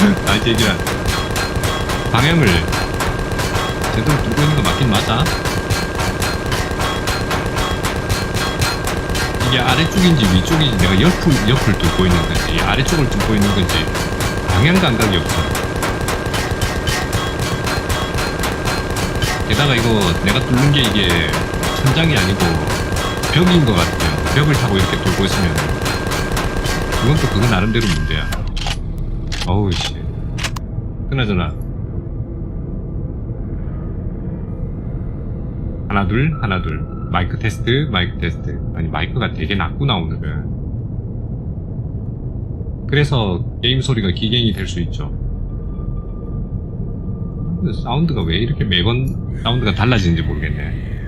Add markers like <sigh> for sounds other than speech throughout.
아니 얘기란 방향을 제대로 두고 있는 거 맞긴 맞아. 이게 아래쪽인지 위쪽인지 내가 옆을, 옆을 뚫고 있는 건지 아래쪽을 뚫고 있는 건지 방향 감각이 없어. 게다가 이거 내가 뚫는 게 이게 천장이 아니고 벽인 것 같아요. 벽을 타고 이렇게 뚫고 있으면 그건 또 그거 나름대로 문제야 어우 씨. 그나저나 하나 둘 하나 둘. 마이크 테스트 마이크 테스트. 아니 마이크가 되게 낮구나 오늘은 그래서 게임 소리가 기갱이 될 수 있죠. 사운드가 왜 이렇게 매번 사운드가 달라지는지 모르겠네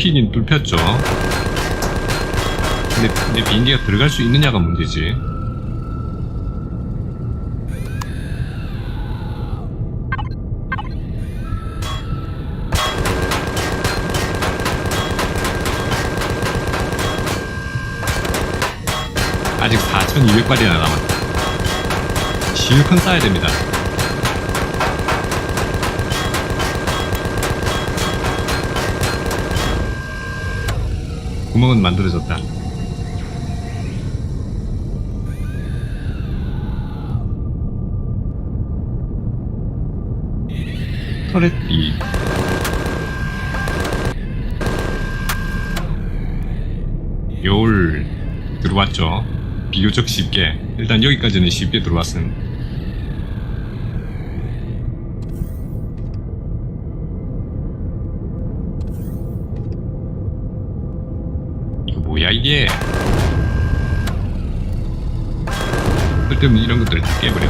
뚫히긴 뚫혔죠. 근데, 근데 비행기가 들어갈 수 있느냐가 문제지. 아직 4,200발이나 남았다. 실컷 쌓아야 됩니다 구멍은 만들어졌다. 터렛이 요울 들어왔죠. 비교적 쉽게. 일단 여기까지는 쉽게 들어왔음. 것들을 다 깨버려.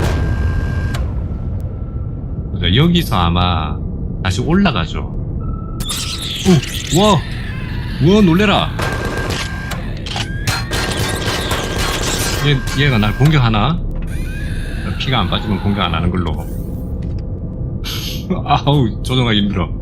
그래서 여기서 아마 다시 올라가죠. 오, 와, 와 놀래라. 얘, 얘가 날 공격하나? 피가 안 빠지면 공격 안 하는 걸로. <laughs> 아우, 조정하기 힘들어.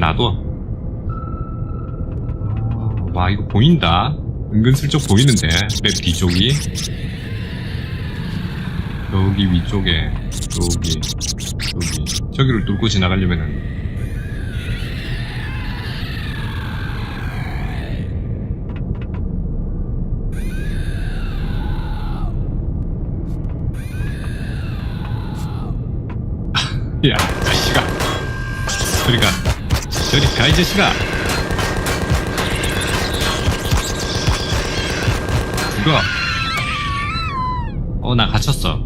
놔둬. 와, 이거 보인다. 은근슬쩍 보이는데, 맵 뒤쪽이. 여기 위쪽에, 여기, 여기. 저기를 뚫고 지나가려면은. <laughs> 야, 자식아. 저리 가. 저리 가, 이 자식아. 죽어. 어, 나 갇혔어.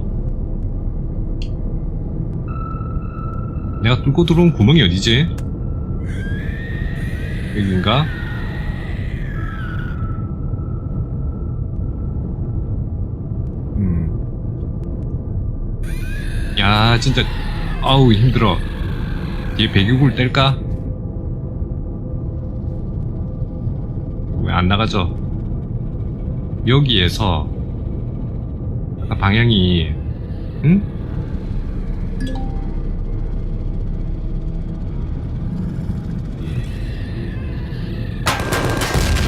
내가 뚫고 들어온 구멍이 어디지? 여긴가? 음. 야, 진짜, 아우, 힘들어. 뒤에 배기구를 뗄까? 안 나가죠? 여기에서 아까 방향이 응?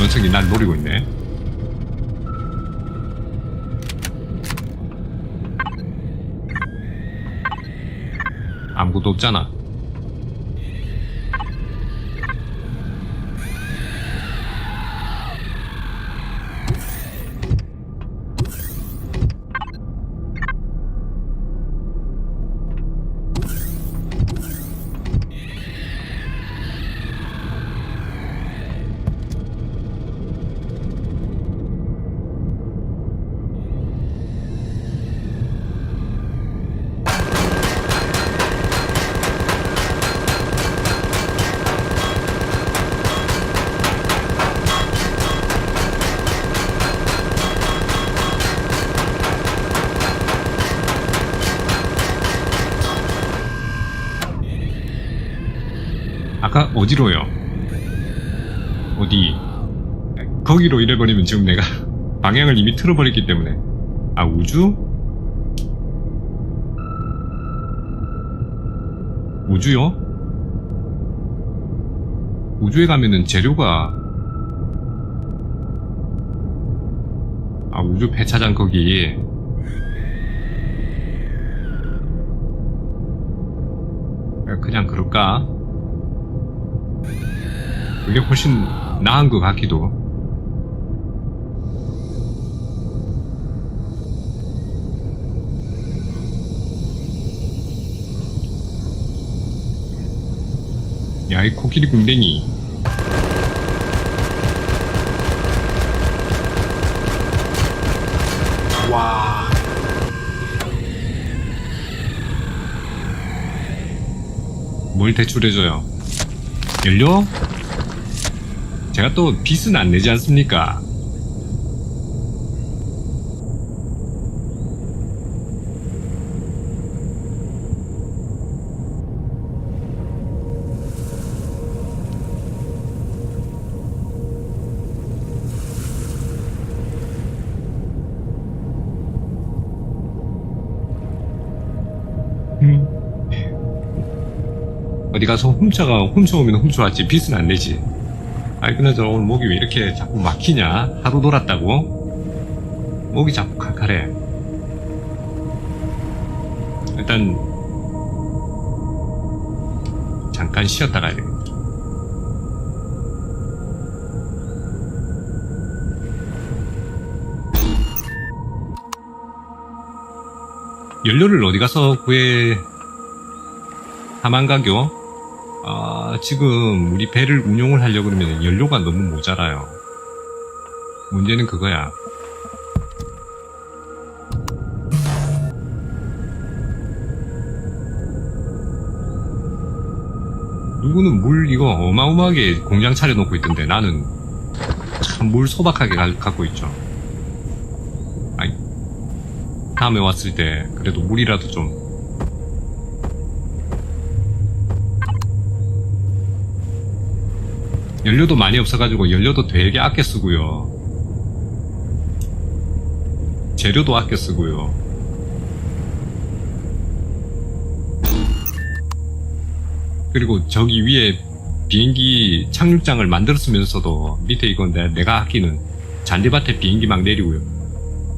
연석이 날 노리고 있네 아무것도 없잖아 어디로요? 어디? 거기로 이래버리면 지금 내가 <laughs> 방향을 이미 틀어버렸기 때문에 아 우주? 우주요? 우주에 가면은 재료가 아 우주 폐차장 거기 그냥 그럴까? 그게 훨씬 나은 것 같기도. 야, 이 코끼리 궁뎅이. 와. 뭘 대출해줘요? 연료? 제가 또 빚은 안 내지 않습니까? 음. 어디 가서 훔쳐가 훔쳐오면 훔쳐왔지 빚은 안 내지 아이 그나저나 오늘 목이 왜 이렇게 자꾸 막히냐? 하루 놀았다고? 목이 자꾸 칼칼해. 일단 잠깐 쉬었다 가야 되겠다. 연료를 어디 가서 구해? 하만가교 아, 지금 우리 배를 운용을 하려고 그러면 연료가 너무 모자라요. 문제는 그거야. 누구는 물 이거 어마어마하게 공장 차려놓고 있던데 나는 참 물 소박하게 가- 갖고 있죠. 아이, 다음에 왔을 때 그래도 물이라도 좀 연료도 많이 없어가지고 연료도 되게 아껴 쓰고요. 재료도 아껴 쓰고요. 그리고 저기 위에 비행기 착륙장을 만들었으면서도 밑에 이건 내- 내가 아끼는 잔디밭에 비행기 막 내리고요.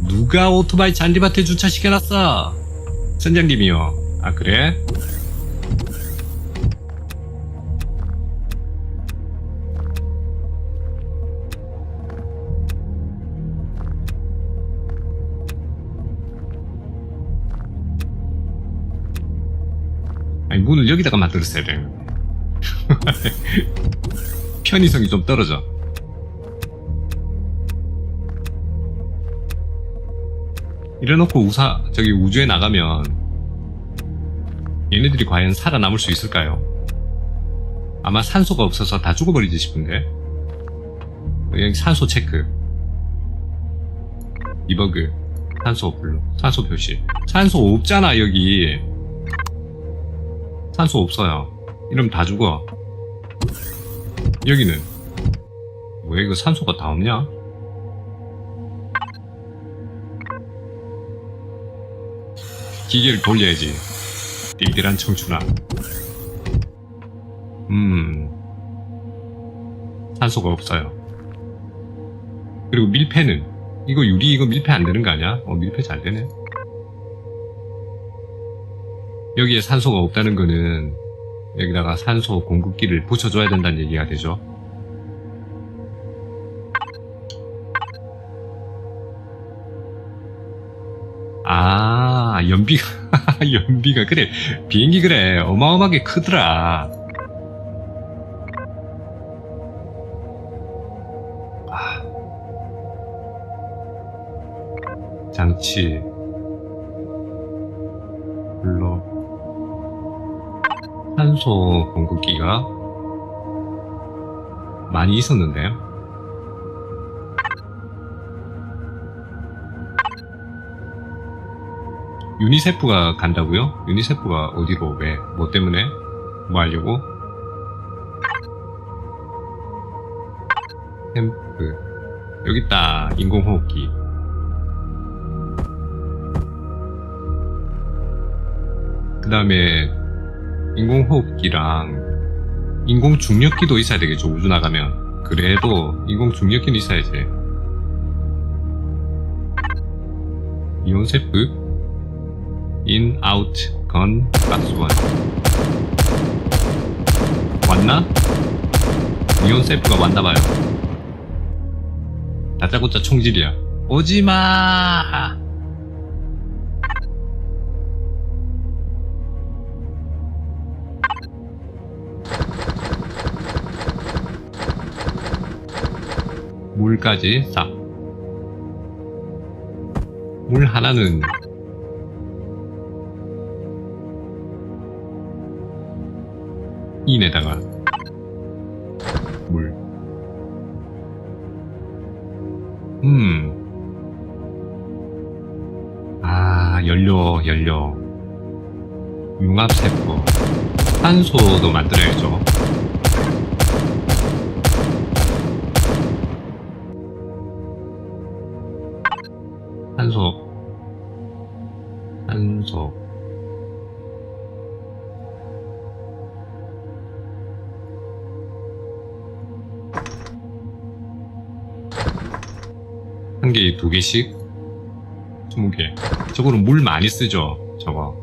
누가 오토바이 잔디밭에 주차시켜놨어? 선장님이요. 아 그래? 문을 여기다가 만들었어야 되는 <laughs> 편의성이 좀 떨어져. 이래놓고 우사 저기 우주에 나가면 얘네들이 과연 살아남을 수 있을까요? 아마 산소가 없어서 다 죽어버리지 싶은데? 여기 산소 체크. 이버그. 산소 블루 산소 표시. 산소 없잖아 여기 산소 없어요. 이러면 다 죽어. 여기는 왜 이거 산소가 다 없냐? 기계를 돌려야지. 띠들한 청춘아. 음. 산소가 없어요. 그리고 밀폐는 이거 유리 이거 밀폐 안 되는 거 아니야? 어 밀폐 잘 되네. 여기에 산소가 없다는 거는 여기다가 산소 공급기를 붙여줘야 된다는 얘기가 되죠. 아, 연비가, <laughs> 연비가, 그래. 비행기 그래. 어마어마하게 크더라. 아. 장치. 불러. 산소 공급기가 많이 있었는데 유니세프가 간다고요? 유니세프가 어디로 왜? 뭐 때문에? 뭐 하려고? 템프 여기 있다 인공호흡기 그 다음에 인공호흡기랑 인공중력기도 있어야 되겠죠 우주 나가면. 그래도 인공중력기는 있어야지 이온세프? 인, 아웃, 건, 박스원. 왔나? 이온세프가 왔나봐요. 다짜고짜 총질이야. 오지마 물까지 싹. 물 하나는 인에다가 물. 음. 아, 연료, 연료. 융합세포. 산소도 만들어야죠. 산소. 산소. 한 개에 두 개씩? 스무 개. 저거는 물 많이 쓰죠, 저거.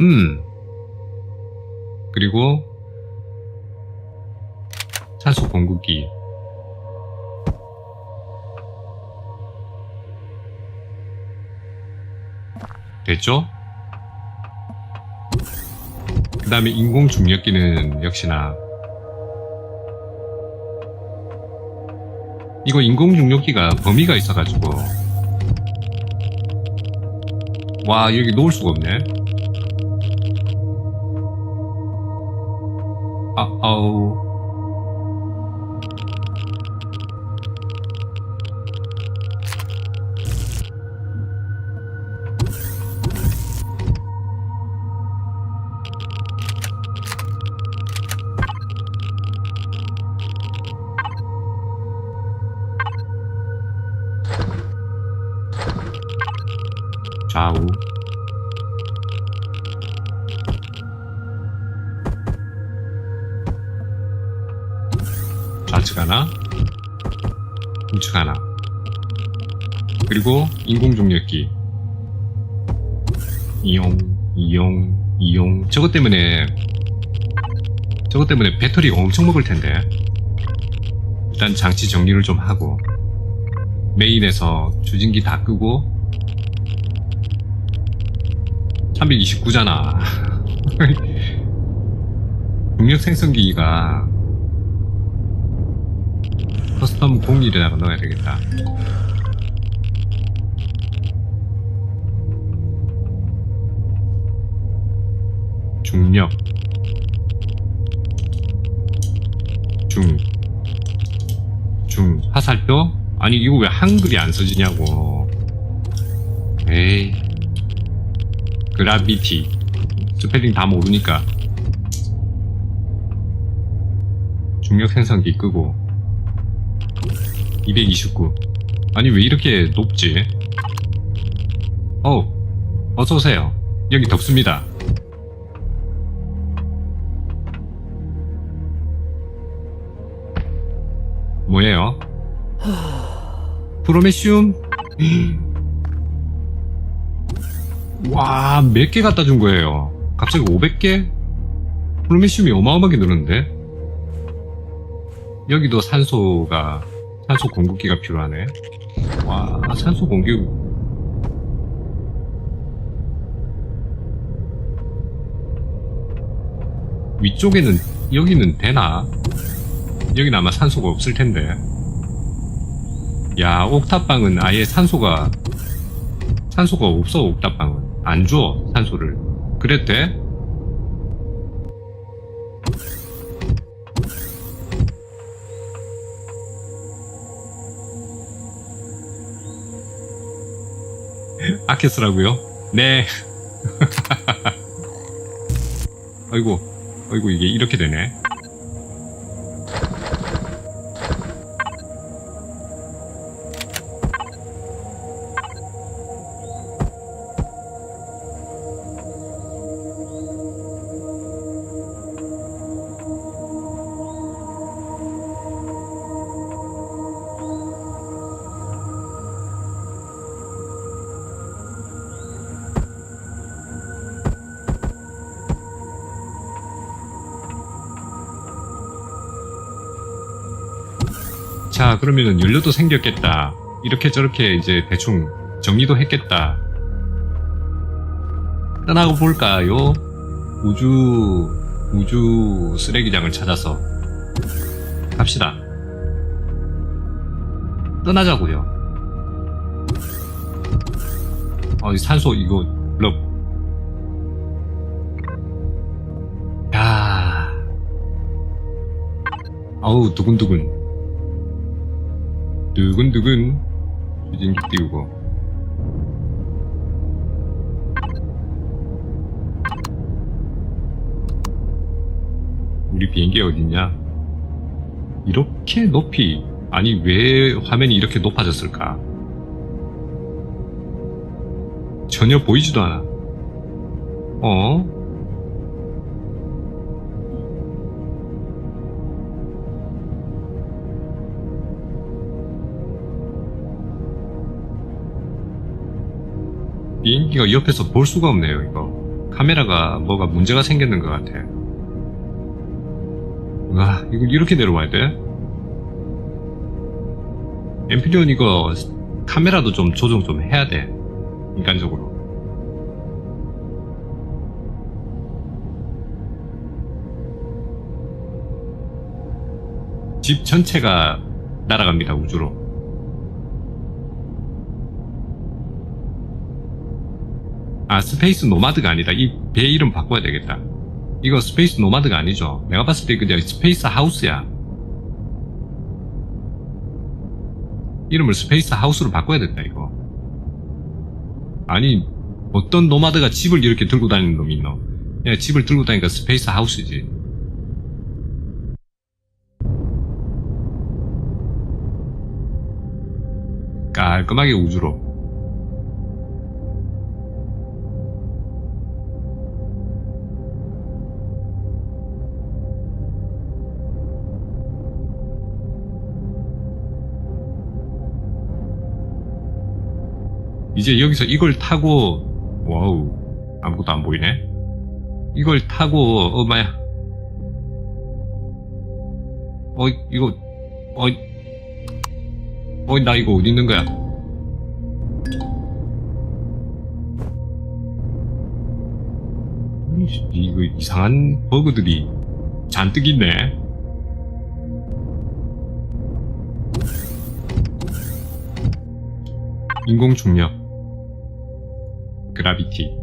음. 그리고, 산소 공급기. 됐죠? 그 다음에 인공 중력기는 역시나 이거 인공 중력기가 범위가 있어가지고 와 여기 놓을 수가 없네 아 아우 인공중력기 이용 이용 이용 저것 때문에 저것 때문에 배터리가 엄청 먹을 텐데 일단 장치 정리를 좀 하고 메인에서 주진기 다 끄고 329잖아. <laughs> 중력 생성기가 커스텀 01에다가 넣어야 되겠다. 중력. 중, 중, 화살표? 아니, 이거 왜 한글이 안 써지냐고. 에이. 그라비티 스펠링 다 모르니까. 중력 생성기 끄고. 229 아니 왜 이렇게 높지? 어 어서오세요. 여기 덥습니다 프로메시움? 와, 몇 개 갖다 준 거예요? 갑자기 500개? 프로메시움이 어마어마하게 늘었는데? 여기도 산소가, 산소 공급기가 필요하네. 와, 산소 공급. 위쪽에는, 여기는 되나? 여기는 아마 산소가 없을 텐데. 야, 옥탑방은 아예 산소가 산소가 없어 옥탑방은 안 줘 산소를? <laughs> 아껴 쓰라고요? 네 <laughs> 아이고 아이고 이게 이렇게 되네 자, 그러면은 연료도 생겼겠다. 이렇게 저렇게 이제 대충 정리도 했겠다. 떠나고 볼까요? 우주, 우주 쓰레기장을 찾아서 갑시다. 떠나자고요. 어, 이 산소 이거 럽. 야. 어우 두근두근. 두근두근. 주진기 띄우고. 우리 비행기 어딨냐? 이렇게 높이 아니 왜 화면이 이렇게 높아졌을까? 전혀 보이지도 않아. 어? 비행기가 옆에서 볼 수가 없네요, 이거. 카메라가 뭐가 문제가 생겼는 것 같아. 와, 이거 이렇게 내려와야 돼? 엠피리온 이거 카메라도 좀 조정 좀 해야 돼. 인간적으로. 집 전체가 날아갑니다, 우주로. 아, 스페이스 노마드가 아니다. 이 배 이름 바꿔야 되겠다. 이거 스페이스 노마드가 아니죠. 내가 봤을 때 그냥 스페이스 하우스야. 이름을 스페이스 하우스로 바꿔야 된다, 이거. 아니, 어떤 노마드가 집을 이렇게 들고 다니는 놈이 있노? 그냥 집을 들고 다니니까 스페이스 하우스지. 깔끔하게 우주로. 이제 여기서 이걸 타고 와우 아무것도 안 보이네. 이걸 타고 어마야. 어 이거 어어나 이거 어디 있는 거야? 이거 이상한 버그들이 잔뜩 있네. 인공 중력 그라비티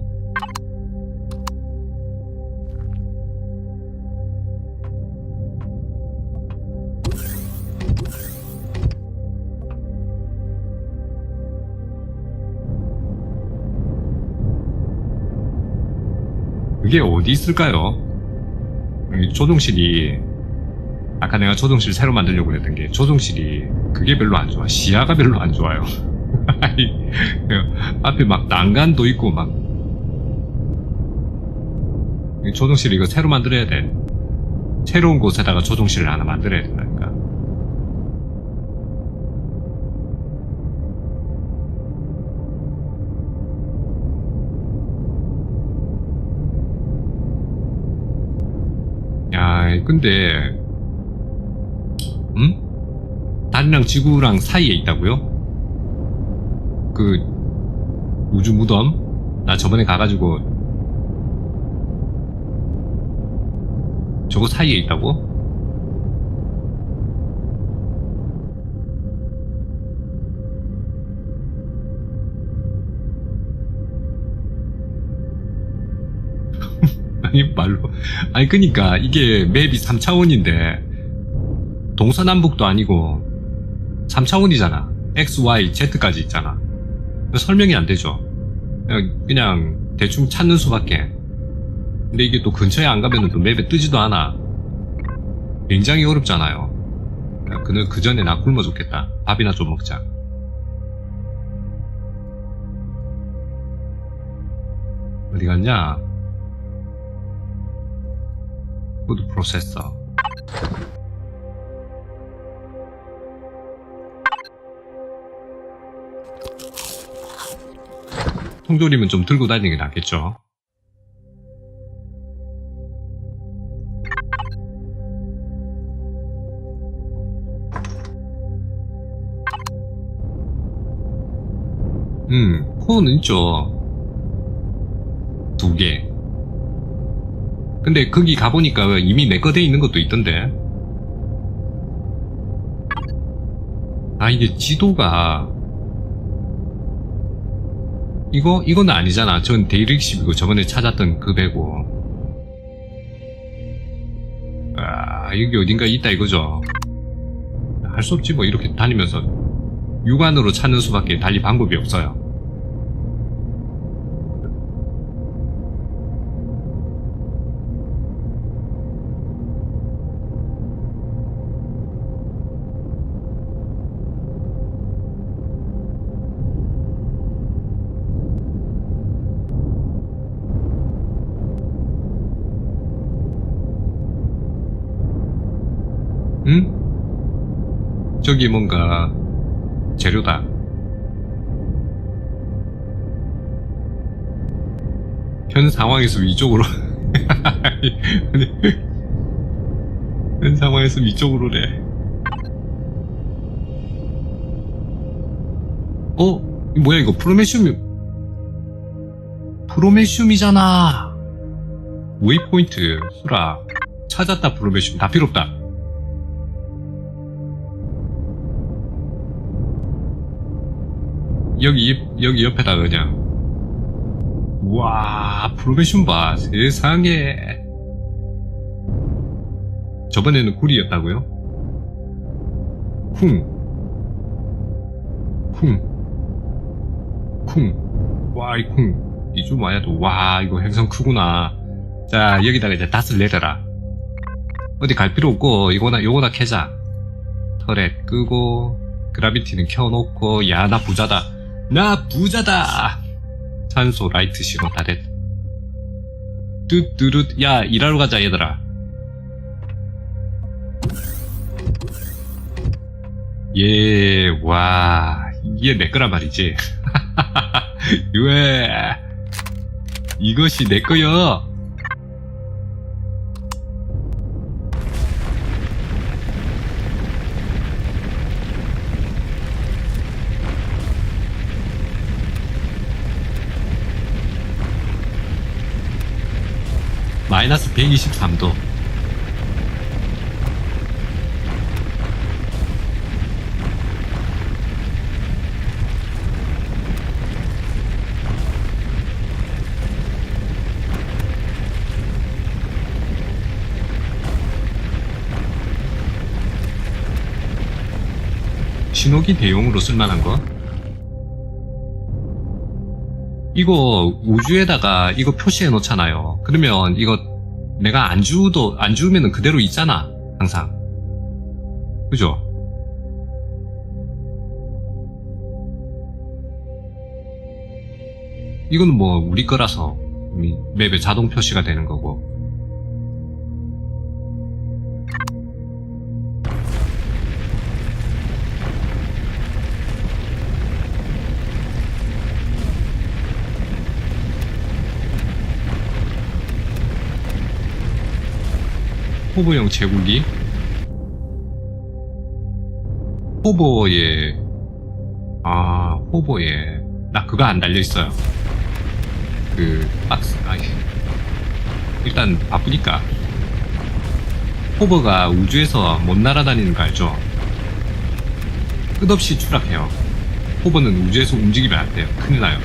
그게 어디 있을까요? 이 조종실이 아까 내가 조종실 새로 만들려고 했던 게 조종실이 그게 별로 안 좋아. 시야가 별로 안 좋아요 <laughs> 앞에 막 난간도 있고 막이 조종실 이거 새로 만들어야 돼 새로운 곳에다가 조종실을 하나 만들어야 된다니까 야 근데 음? 달이랑 지구랑 사이에 있다고요? 그 우주 무덤? 나 저번에 가가지고 저거 사이에 있다고? <laughs> 아니 말로. 아니 그니까 이게 맵이 3차원인데 동서남북도 아니고 3차원이잖아. X, Y, Z까지 있잖아 설명이 안 되죠. 그냥, 그냥 대충 찾는 수밖에. 근데 이게 또 근처에 안 가면 또 맵에 뜨지도 않아. 굉장히 어렵잖아요. 그냥 그는 그 전에 나 굶어 죽겠다. 밥이나 좀 먹자. 어디 갔냐? 푸드 프로세서. 통조림은 좀 들고 다니는 게 낫겠죠. 음, 코는 있죠. 두 개. 근데 거기 가보니까 이미 내 거 돼 있는 것도 있던데. 아, 이게 지도가 이거, 이건 아니잖아. 전 데이릭십이고 저번에 찾았던 그 배고. 아, 여기 어딘가 있다 이거죠. 할 수 없지 뭐 이렇게 다니면서 육안으로 찾는 수밖에 달리 방법이 없어요. 응? 저기 뭔가 재료다. 현 상황에서 위쪽으로. <laughs> 현 상황에서 위쪽으로래. 어? 뭐야 이거 프로메슘이 프로메슘이잖아. 웨이포인트 수라 찾았다 프로메슘 다 필요 없다. 여기 옆- 여기 옆에다 그냥 와 프로메슘 봐 세상에 저번에는 굴이었다고요? 쿵 쿵, 쿵, 와, 이 쿵, 이좀 와야도, 와, 이거 행성 크구나. 자, 여기다가 이제 닷을 내려라. 어디 갈 필요 없고, 이거나, 요거나 캐자. 터렛 끄고, 그라비티는 켜놓고, 야, 나 부자다. 나 부자다! 산소, 라이트 시고 다 됐. 뚜뚜루, 야, 일하러 가자, 얘들아. 예, 와, 이게 내 거란 말이지. <laughs> 왜? 이것이 내 거요. 마이너스 123도. 신호기 대용으로 쓸만한 거? 이거 우주에다가 이거 표시해 놓잖아요. 그러면 이거 내가 안 주도 안 주면은 그대로 있잖아. 항상. 그죠? 이거는 뭐 우리 거라서 맵에 자동 표시가 되는 거고. 호보용 제국이? 호보에 아 호보에 나 그거 안 달려 있어요. 그 박스 아이. 일단 바쁘니까. 호버가 우주에서 못 날아다니는 거 알죠? 끝없이 추락해요. 호버는 우주에서 움직이면 안 돼요. 큰일 나요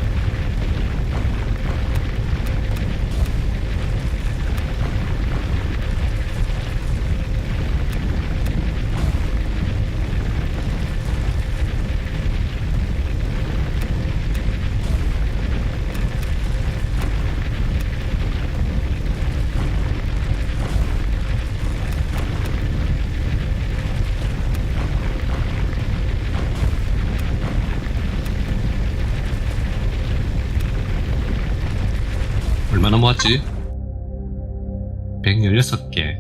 116개.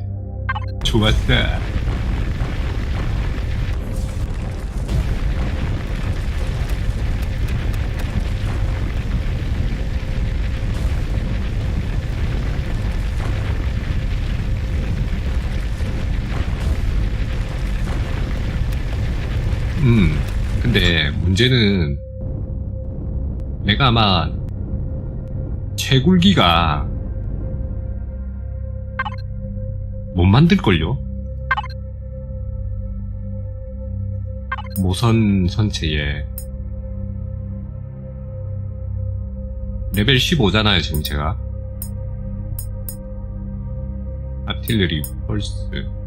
좋았어. 음, 근데 문제는 내가 아마 채굴기가 못 만들걸요? 모선 선체에 레벨 15잖아요 지금 제가 아틸레리 펄스